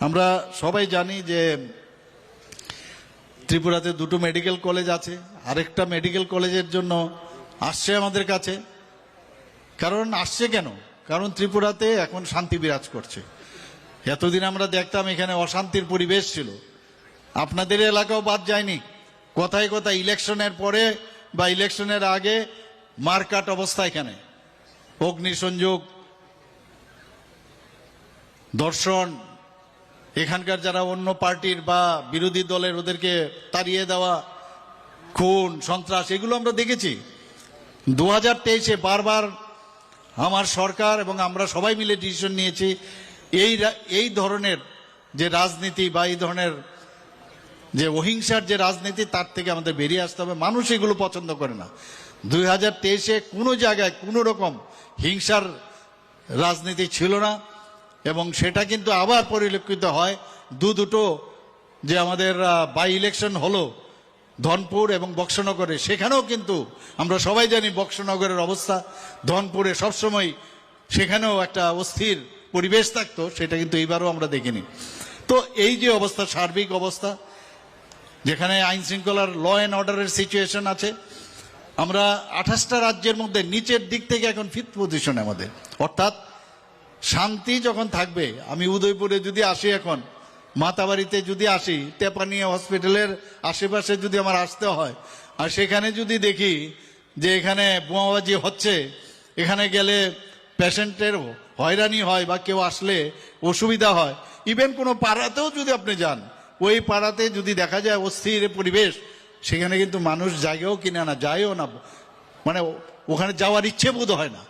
আমরা সবাই জানি যে ত্রিপুরাতে দুটো মেডিকেল কলেজ আছে, আরেকটা মেডিকেল কলেজের জন্য আসছে আমাদের কাছে। কারণ আসছে কেন? কারণ ত্রিপুরাতে এখন শান্তি বিরাজ করছে। এতদিন আমরা দেখতাম এখানে অশান্তির পরিবেশ ছিল। আপনাদের এলাকাও বাদ যায়নি। কথায় কথায় ইলেকশনের পরে বা ইলেকশনের আগে মারকাট অবস্থা এখানে। অগ্নিসংযোগ, দর্শন এখানকার যারা অন্য পার্টির বা বিরোধী দলের ওদেরকে তাড়িয়ে দেওয়া, খুন, সন্ত্রাস, এগুলো আমরা দেখেছি। দু হাজার তেইশে বারবার আমার সরকার এবং আমরা সবাই মিলে ডিসিশন নিয়েছি, এই এই ধরনের যে রাজনীতি বা এই ধরনের যে অহিংসার যে রাজনীতি, তার থেকে আমাদের বেরিয়ে আসতে হবে। মানুষ এগুলো পছন্দ করে না। দুই হাজার তেইশে কোনো জায়গায় কোনো রকম হিংসার রাজনীতি ছিল না। এবং সেটা কিন্তু আবার পরিলক্ষিত হয় দু দুটো যে আমাদের বাই ইলেকশন হলো ধনপুর এবং বক্সনগরে। সেখানেও কিন্তু আমরা সবাই জানি বক্সনগরের অবস্থা। ধনপুরে সবসময় সেখানেও একটা অস্থির পরিবেশ থাকতো, সেটা কিন্তু এইবারও আমরা দেখিনি। তো এই যে অবস্থা, সার্বিক অবস্থা, যেখানে আইন শৃঙ্খলার ল অ্যান্ড অর্ডারের সিচুয়েশন আছে, আমরা আঠাশটা রাজ্যের মধ্যে নিচের দিক থেকে এখন ফিফথ পজিশন আমাদের। অর্থাৎ শান্তি যখন থাকবে, আমি উদয়পুরে যদি আসি এখন, মাতাবাড়িতে যদি আসি, তেপানিয়া হসপিটালের আশেপাশে যদি আমার আসতে হয়, আর সেখানে যদি দেখি যে এখানে বোমাবাজি হচ্ছে, এখানে গেলে পেশেন্টের হয়রানি হয় বা কেউ আসলে অসুবিধা হয়, ইভেন কোনো পাড়াতেও যদি আপনি যান, ওই পাড়াতে যদি দেখা যায় অস্থির পরিবেশ, সেখানে কিন্তু মানুষ জায়গাও কিনে না, যায়ও না মানে ওখানে যাওয়ার ইচ্ছে বোধ হয় না।